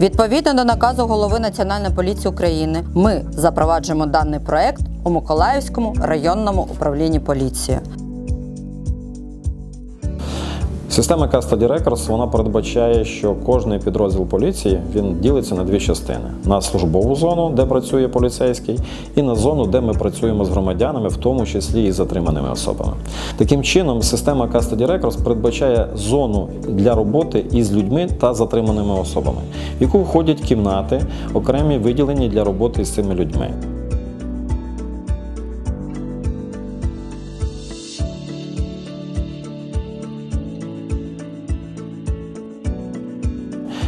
Відповідно до наказу голови Національної поліції України, ми запроваджуємо даний проект у Миколаївському районному управлінні поліції. Система Custody Records вона передбачає, що кожний підрозділ поліції він ділиться на дві частини: на службову зону, де працює поліцейський, і на зону, де ми працюємо з громадянами, в тому числі і затриманими особами. Таким чином, система Custody Records передбачає зону для роботи із людьми та затриманими особами, в яку входять кімнати, окремі виділені для роботи з цими людьми.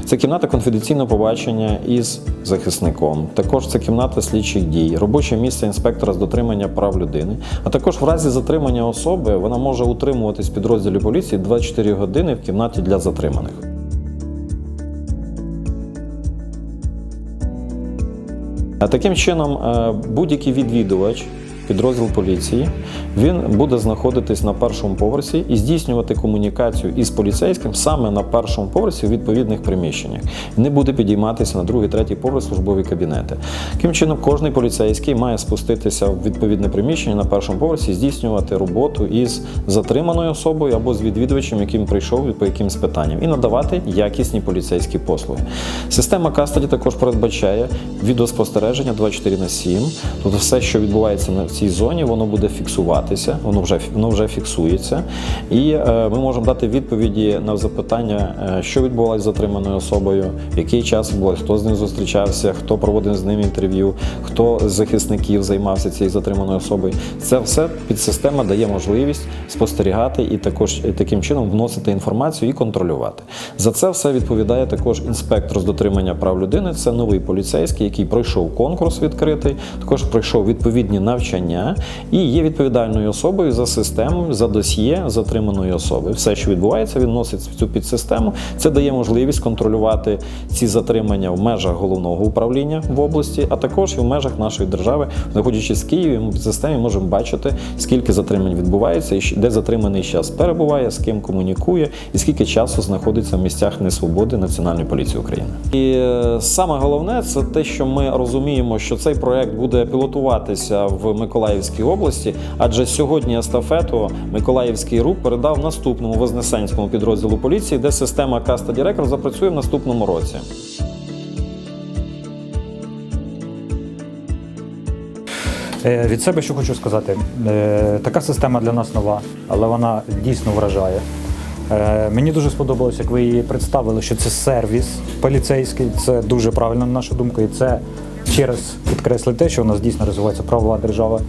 Це кімната конфіденційного побачення із захисником. Також це кімната слідчих дій, робоче місце інспектора з дотримання прав людини. А також в разі затримання особи вона може утримуватись в підрозділі поліції 24 години в кімнаті для затриманих. А таким чином, е, будь-який відвідувач підрозділ поліції він буде знаходитись на першому поверсі і здійснювати комунікацію із поліцейським саме на першому поверсі у відповідних приміщеннях. Не буде підійматися на другий, третій поверх службові кабінети. Таким чином, кожний поліцейський має спуститися в відповідне приміщення на першому поверсі здійснювати роботу із затриманою особою або з відвідувачем, яким прийшов по якимсь питанням, і надавати якісні поліцейські послуги. Система Кастаді також передбачає відеоспостереження 24 на 7. Тобто все, що відбувається на цій зоні, воно буде фіксуватися, воно вже воно вже фіксується, і е, ми можемо дати відповіді на запитання, е, що відбувалося з затриманою особою, який час відбулося, хто з ним зустрічався, хто проводив з ним інтерв'ю, хто з захисників займався цією затриманою особою. Це все підсистема дає можливість спостерігати і також таким чином вносити інформацію і контролювати. За це все відповідає також інспектор з дотримання прав людини. Це новий поліцейський, який пройшов конкурс відкритий, також пройшов відповідні навчання і є відповідальною особою за систему, за досьє затриманої особи. Все, що відбувається, він носить в цю підсистему. Це дає можливість контролювати ці затримання в межах головного управління в області, а також і в межах нашої держави, знаходячись в Києві, ми в системі можемо бачити, скільки затримань відбувається, і де затриманий час перебуває, з ким комунікує, і скільки часу знаходиться в місцях несвободи Національної поліції України. І е, саме головне це те, що ми розуміємо, що цей проект буде пілотуватися в Миколаївській області, адже сьогодні естафету Миколаївський РУП передав наступному вознесенському підрозділу поліції, де система Custody Records запрацює в наступному році. Е, Від себе що хочу сказати, Е, така система для нас нова, але вона дійсно вражає. Е, Мені дуже сподобалось, як ви її представили, що це сервіс поліцейський. Це дуже правильно, на нашу думку, і це ще раз підкреслити те, що у нас дійсно розвивається правова держава.